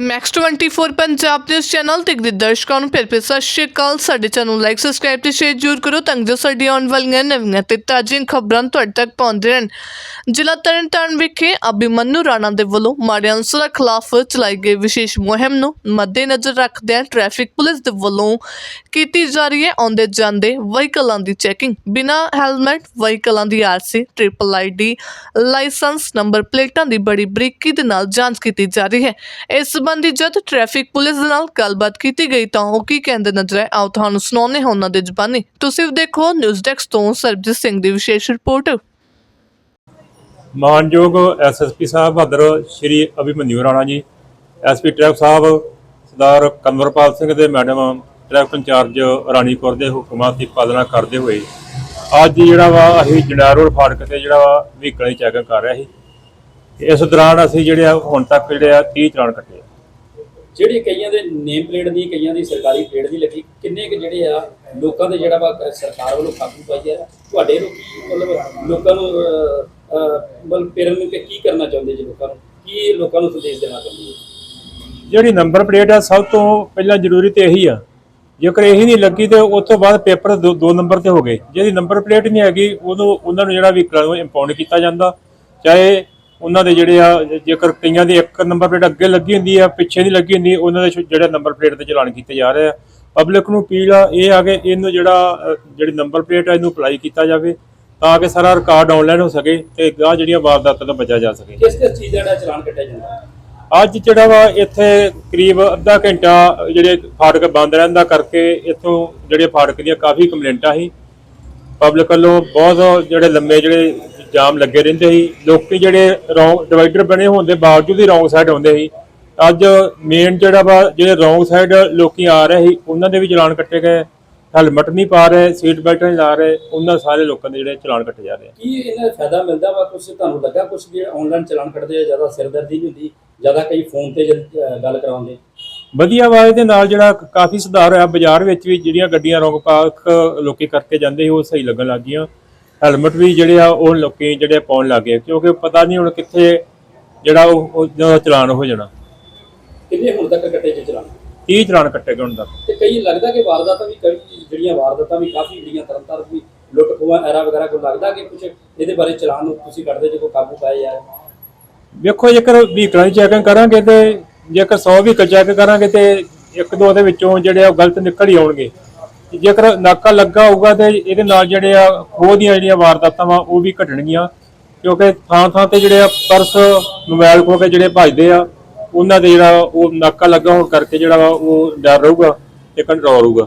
Max 24 Punjab ਦੇ channel ਤੇ ਦੇ ਦਰਸ਼ਕਾਂ ਨੂੰ ਫਿਰ ਫਿਰ ਸਤਿ ਸ਼੍ਰੀ ਅਕਾਲ। ਸਾਡੇ ਚੈਨਲ ਲਾਈਕ ਸਬਸਕ੍ਰਾਈਬ ਤੇ ਸ਼ੇਅਰ ਜ਼ਰੂਰ ਕਰੋ ਤਾਂ ਜੋ ਸਾਡੀ ਆਉਣ ਵਾਲੀਆਂ ਨਵੀਆਂ ਤੇ ਤਾਜ਼ੀਆਂ ਖਬਰਾਂ ਤੁਹਾਡੇ ਤੱਕ ਪਹੁੰਚਦੇ ਰਹਿਣ। ਜ਼ਿਲ੍ਹਾ ਤਰਨਤਾਰਨ ਵਿਖੇ ਅਭਿਮਨੂ ਰਾਣਾ ਦੇ ਵੱਲੋਂ ਮਾੜੇ ਅਨਸਰਾਂ ਖਿਲਾਫ ਚਲਾਈ ਗਈ ਵਿਸ਼ੇਸ਼ ਮੁਹਿੰਮ ਨੂੰ ਮੱਦੇਨਜ਼ਰ ਰੱਖਦਿਆਂ ਟ੍ਰੈਫਿਕ ਪੁਲਿਸ ਦੇ ਵੱਲੋਂ ਕੀਤੀ ਜਾ ਰਹੀ ਹੈ ਆਉਂਦੇ ਜਾਂਦੇ ਵਹੀਕਲਾਂ ਦੀ ਚੈਕਿੰਗ ਬਿਨਾਂ ਹੈਲਮਟ ਵਹੀਕਲਾਂ ਦੀ RC triple ID licence number ਪਲੇਟਾਂ ਦੀ ਬੜੀ ਬਰੀਕੀ ਦੇ ਨਾਲ ਜਾਂਚ ਕੀਤੀ ਜਾ ਰਹੀ ਹੈ। ਇਸ ਸੰਬੰਧੀ ਜਦ ਟ੍ਰੈਫਿਕ ਪੁਲਿਸ ਦੇ ਨਾਲ ਗੱਲਬਾਤ ਕੀਤੀ ਗਈ ਤਾਂ ਉਹ ਕੀ ਕਹਿੰਦੇ ਨਜ਼ਰ ਆਏ? ਆਓ ਤੁਹਾਨੂੰ ਸੁਣਾਉਂਦੇ ਹਾਂ ਉਹਨਾਂ ਦੇ ਜ਼ਬਾਨੀ। ਤੁਸੀਂ ਦੇਖੋ ਨਿਊਜ਼ ਡੈਸਕ ਤੋਂ ਸਰਬਜੀਤ ਸਿੰਘ ਦੀ ਵਿਸ਼ੇਸ਼ ਰਿਪੋਰਟ। ਮਾਨਯੋਗ ਐਸਐਸਪੀ ਸਾਹਿਬ ਬਹਾਦਰ ਸ਼੍ਰੀ ਅਭਿਮਨਿਊ ਰਾਣਾ ਜੀ ਐਸਪੀ ਟ੍ਰੈਫਿਕ ਸਾਹਿਬ, ਸਰਦਾਰ ਕਨਵਰਪਾਲ ਸਿੰਘ ਦੇ madam traffic in charge Rani Kaur ਦੇ ਹੁਕਮਾਂ ਦੀ ਪਾਲਣਾ ਕਰਦੇ ਹੋਏ, ਅੱਜ ਜਿਹੜਾ ਵਾ ਅਸੀਂ ਜੰਡਿਆਲ ਰੋਡ ਫਾਟਕ ਤੇ ਜਿਹੜਾ ਵਾ ਵਹੀਕਲ ਦੀ ਕਰ ਰਿਹਾ ਸੀ। ਇਸ ਦੌਰਾਨ ਅਸੀਂ ਜਿਹੜੇ ਆ ਹੁਣ ਤੱਕ ਜਿਹੜੇ ਆ 30 ਚਲਾਨ ਕੱਟੇ ਜਿਹੜੀ ਕਈਆਂ ਦੇ ਨੇਮ ਪਲੇਟ ਦੀ ਕਈਆਂ ਦੀ ਸਰਕਾਰੀ ਪਲੇਟ ਦੀ ਲੱਗੀ, ਕਿੰਨੇ ਕੁ ਜਿਹੜੇ ਆ, ਲੋਕਾਂ ਦੇ ਜਿਹੜਾ ਵਾ ਸਰਕਾਰ ਵੱਲੋਂ ਕਾਬੂ ਪਾਈ ਹੈ ਤੁਹਾਡੇ ਨੂੰ ਕੀ ਮਤਲਬ, ਲੋਕਾਂ ਨੂੰ ਮਤਲਬ ਪੇਰੈਂਟ ਨੂੰ ਕਿ ਕੀ ਕਰਨਾ ਚਾਹੁੰਦੇ ਜੀ ਲੋਕਾਂ ਨੂੰ? ਕੀ ਲੋਕਾਂ ਨੂੰ ਸੰਦੇਸ਼ ਦੇਣਾ ਚਾਹੁੰਦੇ ਜੀ? ਜਿਹੜੀ ਨੰਬਰ ਪਲੇਟ ਆ, ਸਭ ਤੋਂ ਪਹਿਲਾਂ ਜ਼ਰੂਰੀ ਤੇ ਇਹੀ ਆ। ਜੇਕਰ ਇਹੀ ਨਹੀਂ ਲੱਗੀ ਤੇ ਉਸ ਤੋਂ ਬਾਅਦ ਪੇਪਰ ਦੋ ਦੋ ਨੰਬਰ ਤੇ ਹੋ ਗਏ। ਜਿਹਦੀ ਨੰਬਰ ਪਲੇਟ ਨਹੀਂ ਹੈਗੀ, ਉਹਨੂੰ, ਉਹਨਾਂ ਨੂੰ ਜਿਹੜਾ ਵਹੀਕਲਾਂ ਨੂੰ ਇੰਪਾਊਂਡ ਕੀਤਾ ਜਾਂਦਾ, ਚਾਹੇ ਉਹਨਾਂ ਦੇ ਜਿਹੜੇ ਆ ਜੇਕਰ ਕਈਆਂ ਦੀ ਇੱਕ ਨੰਬਰ ਪਲੇਟ ਅੱਗੇ ਲੱਗੀ ਹੁੰਦੀ ਆ ਪਿੱਛੇ ਨਹੀਂ ਲੱਗੀ ਹੁੰਦੀ ਉਹਨਾਂ ਦੇ ਜਿਹੜੇ ਨੰਬਰ ਪਲੇਟ ਤੇ ਚਲਾਨ ਕੀਤੇ ਜਾ ਰਹੇ ਆ। ਪਬਲਿਕ ਨੂੰ ਅਪੀਲ ਆ ਇਹ ਆ ਕਿ ਇਹਨੂੰ ਜਿਹੜਾ ਜਿਹੜੀ ਨੰਬਰ ਪਲੇਟ ਆ ਇਹਨੂੰ ਅਪਲਾਈ ਕੀਤਾ ਜਾਵੇ ਤਾਂ ਕਿ ਸਾਰਾ ਰਿਕਾਰਡ ਆਨਲਾਈਨ ਹੋ ਸਕੇ ਤੇ ਗਾਹ ਜਿਹੜੀਆਂ ਵਾਰਦਾਤਾਂ ਤੋਂ ਬਚਿਆ ਜਾ ਸਕੇ। ਕਿਸ ਕਿਸ ਚੀਜ਼ ਦਾ ਚਲਾਨ ਕੱਟਿਆ ਜਾਂਦਾ? ਅੱਜ ਜਿਹੜਾ ਵਾ ਇੱਥੇ ਕਰੀਬ ਅੱਧਾ ਘੰਟਾ ਜਿਹੜੇ ਫਾਟਕ ਬੰਦ ਰਹਿੰਦਾ ਕਰਕੇ ਇੱਥੋਂ ਜਿਹੜੇ ਫਾਟਕ ਦੀਆਂ ਕਾਫੀ ਕੰਪਲੇਂਟਾਂ ਸੀ ਪਬਲਿਕ ਵੱਲੋਂ ਬਹੁਤ ਜਿਹੜੇ ਲੰਮੇ ਜਿਹੜੇ ਜਾਮ ਲੱਗੇ ਰਹਿੰਦੇ ਸੀ। ਲੋਕੀ ਜਿਹੜੇ ਰੌਂਗ ਡਿਵਾਈਡਰ ਬਣੇ ਹੋਣ ਦੇ ਬਾਵਜੂਦ ਹੀ ਰੌਂਗ ਸਾਈਡ ਆਉਂਦੇ ਸੀ। ਅੱਜ ਮੇਨ ਜਿਹੜਾ ਵਾ ਜਿਹੜੇ ਰੌਂਗ ਸਾਈਡ ਲੋਕੀ ਆ ਰਹੇ ਸੀ ਉਹਨਾਂ ਦੇ ਵੀ ਚਲਾਨ ਕੱਟੇ ਗਏ। ਹੈਲਮਟ ਨਹੀਂ ਪਾ ਰਹੇ ਸੀਟ ਬੈਲਟ ਨਹੀਂ ਲਾ ਰਹੇ ਉਹਨਾਂ ਸਾਰੇ ਲੋਕਾਂ ਦੇ ਜਿਹੜੇ ਚਲਾਨ ਕੱਟੇ ਜਾ ਰਹੇ ਆ। ਕੀ ਇਹਨਾਂ ਦਾ ਫਾਇਦਾ ਮਿਲਦਾ ਵਾ ਕੁਝ ਤੁਹਾਨੂੰ ਲੱਗਾ ਕੁਝ ਵੀ ਆਨਲਾਈਨ ਚਲਾਨ ਕੱਟਦੇ ਆ ਜ਼ਿਆਦਾ ਸਿਰਦਰਦੀ ਨਹੀਂ ਹੁੰਦੀ ਜ਼ਿਆਦਾ ਕਈ ਫੋਨ ਤੇ ਗੱਲ ਕਰਾਉਂਦੇ? ਵਧੀਆ ਵਾ ਇਹਦੇ ਨਾਲ ਜਿਹੜਾ ਕਾਫੀ ਸੁਧਾਰ ਹੋਇਆ। ਬਾਜ਼ਾਰ ਵਿੱਚ ਵੀ ਜਿਹੜੀਆਂ ਗੱਡੀਆਂ ਰੌਂਗ ਪਾਰਕ ਲੋਕੀ ਕਰਕੇ ਜਾਂਦੇ ਸੀ ਉਹ ਸਹੀ ਲੱਗਣ ਲੱਗ ਗਈਆਂ। ਹੈਲਮਟ ਵੀ ਜਿਹੜੇ ਆ ਉਹ ਲੋਕੀ ਜਿਹੜੇ ਪਾਉਣ ਲੱਗ ਕਿਉਂਕਿ ਪਤਾ ਨਹੀਂ ਹੁਣ ਕਿੱਥੇ ਜਿਹੜਾ ਉਹ ਜਿਹਦਾ ਚਲਾਨ ਹੋ ਜਾਣਾ। ਕਿੰਨੇ ਹੁਣ ਤੱਕ ਕੱਟੇ ਜੇ ਚਲਾਨ? 30 ਚਲਾਨ ਕੱਟੇ ਗਏ ਹੁਣ ਤੱਕ। ਤੇ ਕਈ ਲੱਗਦਾ ਕਿ ਵਾਰਦਾਤਾਂ ਵੀ ਕਈ ਜਿਹੜੀਆਂ ਵਾਰਦਾਤਾਂ ਵੀ ਕਾਫੀ ਜਿਹੜੀਆਂ ਤਰਨਤਾਰਨ ਵੀ ਲੁੱਟ ਖੋਹਾਂ ਐਰਾ ਵਗੈਰਾ ਕੋਈ ਲੱਗਦਾ ਕਿ ਕੁਝ ਇਹਦੇ ਬਾਰੇ ਚਲਾਨ ਨੂੰ ਤੁਸੀਂ ਕੱਢਦੇ ਜੇ ਕੋਈ ਕਾਬੂ ਪਾਏ ਯਾਰ ਵੇਖੋ ਜੇਕਰ ਵਹੀਕਲਾਂ ਦੀ ਚੈਕਿੰਗ ਕਰਾਂਗੇ ਤੇ ਜੇਕਰ 100 ਵਹੀਕਲ ਚੈੱਕ ਕਰਾਂਗੇ ਤੇ ਇੱਕ ਦੋ ਦੇ ਵਿੱਚੋਂ ਜਿਹੜੇ ਉਹ ਗਲਤ ਨਿਕਲ ਹੀ ਆਉਣਗੇ। ਜੇਕਰ ਨਾਕਾ ਲੱਗਾ ਹੋਊਗਾ ਤੇ ਇਹਦੇ ਨਾਲ ਜਿਹੜੇ ਆ ਖੋਹ ਦੀਆਂ ਜਿਹੜੀਆਂ ਵਾਰਦਾਤਾਂ ਵਾ, ਉਹ ਵੀ ਘਟਣਗੀਆਂ। ਕਿਉਂਕਿ ਥਾਂ ਥਾਂ ਤੇ ਜਿਹੜੇ ਆ ਪਰਸ ਮੋਬਾਈਲ ਖੋ ਕੇ ਜਿਹੜੇ ਭੱਜਦੇ ਆ, ਉਹਨਾਂ ਦੇ ਜਿਹੜਾ ਉਹ ਨਾਕਾ ਲੱਗਾ ਹੋਣ ਕਰਕੇ ਜਿਹੜਾ ਵਾ ਉਹ ਡਰ ਰਹੂਗਾ ਤੇ ਕੰਟਰੋਲ ਰਹੂਗਾ